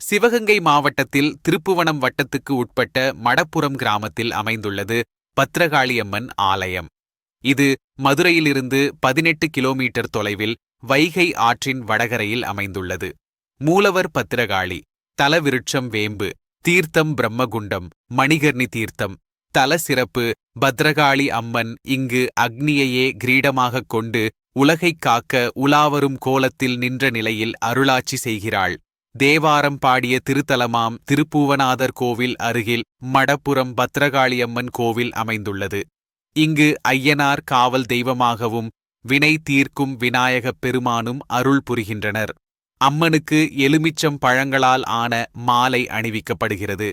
சிவகங்கை மாவட்டத்தில் திருப்புவனம் வட்டத்துக்கு உட்பட்ட மடப்புரம் கிராமத்தில் அமைந்துள்ளது பத்ரகாளியம்மன் ஆலயம். இது மதுரையிலிருந்து பதினெட்டு கிலோமீட்டர் தொலைவில் வைகை ஆற்றின் வடகரையில் அமைந்துள்ளது. மூலவர் பத்திரகாளி தலவிருட்சம் வேம்பு தீர்த்தம் பிரம்மகுண்டம் மணிகர்ணி தீர்த்தம் தல சிறப்பு பத்ரகாளி அம்மன் இங்கு அக்னியையே கிரீடமாகக் கொண்டு உலகைக் காக்க உலாவரும் கோலத்தில் நின்ற நிலையில் அருளாட்சி செய்கிறாள். தேவாரம் பாடிய திருத்தலமாம் திருப்பூவநாதர் கோவில் அருகில் மடப்புறம் பத்ரகாளியம்மன் கோவில் அமைந்துள்ளது. இங்கு ஐயனார் காவல் தெய்வமாகவும் வினை தீர்க்கும் விநாயகப் பெருமானும் அருள் புரிகின்றனர். அம்மனுக்கு எலுமிச்சம் பழங்களால் ஆன மாலை அணிவிக்கப்படுகிறது.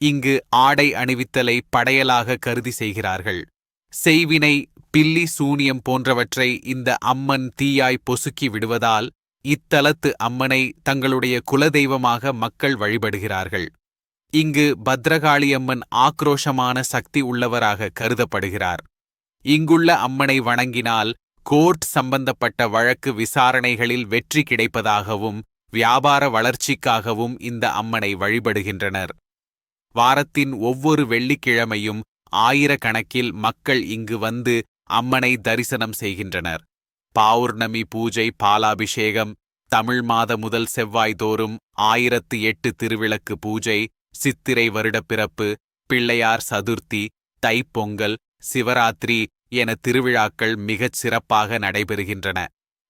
இங்கு ஆடை அணிவித்தலை படையலாக கருதி செய்கிறார்கள். செய்வினை பில்லி சூனியம் போன்றவற்றை இந்த அம்மன் தீயாய் பொசுக்கி விடுவதால் இத்தலத்து அம்மனை தங்களுடைய குலதெய்வமாக மக்கள் வழிபடுகிறார்கள். இங்கு பத்ரகாளியம்மன் ஆக்ரோஷமான சக்தி உள்ளவராக கருதப்படுகிறார். இங்குள்ள அம்மனை வணங்கினால் கோர்ட் சம்பந்தப்பட்ட வழக்கு விசாரணைகளில் வெற்றி கிடைப்பதாகவும் வியாபார வளர்ச்சிக்காகவும் இந்த அம்மனை வழிபடுகின்றனர். வாரத்தின் ஒவ்வொரு வெள்ளிக்கிழமையும் ஆயிரக்கணக்கில் மக்கள் இங்கு வந்து அம்மனை தரிசனம் செய்கின்றனர். பௌர்ணமி பூஜை பாலாபிஷேகம் தமிழ் மாத முதல் செவ்வாய் தோறும் ஆயிரத்து எட்டு திருவிளக்கு பூஜை சித்திரை வருடப்பிறப்பு பிள்ளையார் சதுர்த்தி தைப்பொங்கல் சிவராத்திரி என திருவிழாக்கள் மிகச் சிறப்பாக நடைபெறுகின்றன.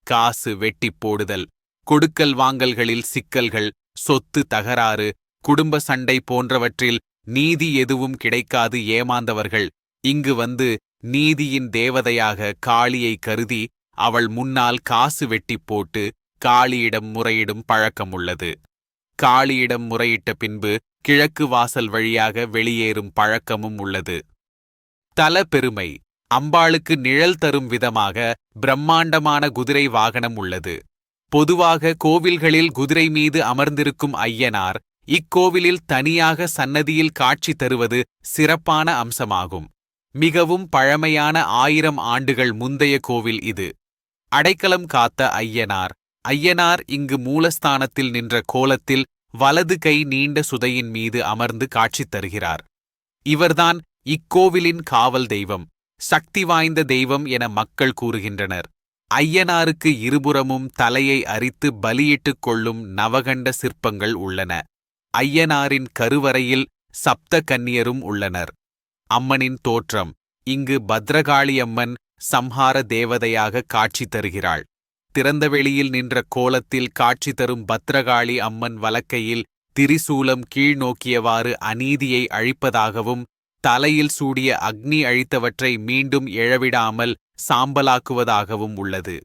காசு வெட்டிப் போடுதல் கொடுக்கல் வாங்கல்களில் சிக்கல்கள் சொத்து தகராறு குடும்ப சண்டை போன்றவற்றில் நீதி எதுவும் கிடைக்காது ஏமாந்தவர்கள். இங்கு வந்து நீதியின் தேவதையாக காளியை கருதி அவள் முன்னால் காசு வெட்டிப் போட்டு காளியிடம் முறையிடும் பழக்கம் உள்ளது. காளியிடம் முறையிட்ட பின்பு கிழக்கு வாசல் வழியாக வெளியேறும் பழக்கமும் உள்ளது. தல பெருமை அம்பாளுக்கு நிழல் தரும் விதமாக பிரம்மாண்டமான குதிரை வாகனம் உள்ளது. பொதுவாக கோவில்களில் குதிரை மீது அமர்ந்திருக்கும் ஐயனார் இக்கோவிலில் தனியாக சன்னதியில் காட்சி தருவது சிறப்பான அம்சமாகும். மிகவும் பழமையான ஆயிரம் ஆண்டுகள் முந்தைய கோவில் இது. அடைக்கலம் காத்த ஐயனார். ஐயனார் இங்கு மூலஸ்தானத்தில் நின்ற கோலத்தில் வலது கை நீண்ட சுதையின் மீது அமர்ந்து காட்சி தருகிறார். இவர்தான் இக்கோவிலின் காவல் தெய்வம் சக்தி வாய்ந்த தெய்வம் என மக்கள் கூறுகின்றனர். ஐயனாருக்கு இருபுறமும் தலையை அரித்து பலியிட்டுக் கொள்ளும் நவகண்ட சிற்பங்கள் உள்ளன. ஐயனாரின் கருவறையில் சப்த கன்னியரும் உள்ளனர். அம்மனின் தோற்றம் இங்கு பத்ரகாளியம்மன் சம்ஹார தேவதையாக காட்சி தருகிறாள். திறந்த வெளியில் நின்ற கோலத்தில் காட்சி தரும் பத்ரகாளி அம்மன் வலக்கையில் திரிசூலம் கீழ்நோக்கியவாறு அநீதியை அழிப்பதாகவும் தலையில் சூடிய அக்னி அழித்தவற்றை மீண்டும் எழவிடாமல் சாம்பலாக்குவதாகவும் உள்ளது.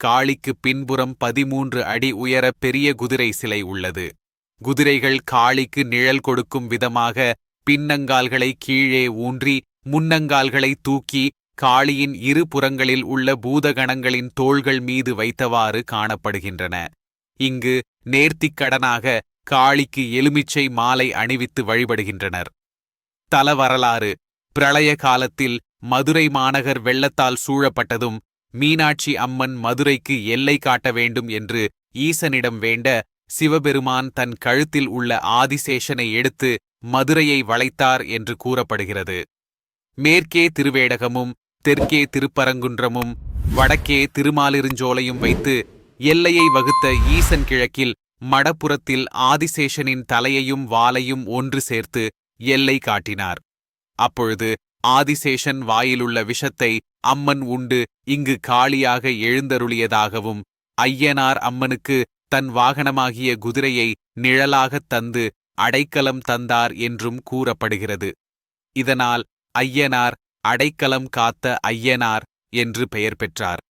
காளிக்கு பின்புறம் பதிமூன்று அடி உயர பெரிய குதிரை சிலை உள்ளது. குதிரைகள் காளிக்கு நிழல் கொடுக்கும் விதமாக பின்னங்கால்களை கீழே ஊன்றி முன்னங்கால்களை தூக்கி காளியின் இரு புறங்களில் உள்ள பூதகணங்களின் தோள்கள் மீது வைத்தவாறு காணப்படுகின்றன. இங்கு நேர்த்திக்கடனாக காளிக்கு எலுமிச்சை மாலை அணிவித்து வழிபடுகின்றனர். தல வரலாறு பிரளய காலத்தில் மதுரை மாநகர் வெள்ளத்தால் சூழப்பட்டதும் மீனாட்சி அம்மன் மதுரைக்கு எல்லை காட்ட வேண்டும் என்று ஈசனிடம் வேண்ட சிவபெருமான் தன் கழுத்தில் உள்ள ஆதிசேஷனை எடுத்து மதுரையை வளைத்தார் என்று கூறப்படுகிறது. மேற்கே திருவேடகமும் தெற்கே திருப்பரங்குன்றமும் வடக்கே திருமாலிருஞ்சோலையும் வைத்து எல்லையை வகுத்த ஈசன் கிழக்கில் மடப்புறத்தில் ஆதிசேஷனின் தலையையும் வாலையும் ஒன்று சேர்த்து எல்லை காட்டினார். அப்பொழுது ஆதிசேஷன் வாயிலுள்ள விஷத்தை அம்மன் உண்டு இங்கு காளியாக எழுந்தருளியதாகவும் ஐயனார் அம்மனுக்கு தன் வாகனமாகிய குதிரையை நிழலாகத் தந்து அடைக்கலம் தந்தார் என்றும் கூறப்படுகிறது. இதனால் ஐயனார் அடைக்கலம் காத்த ஐயனார் என்று பெயர் பெற்றார்.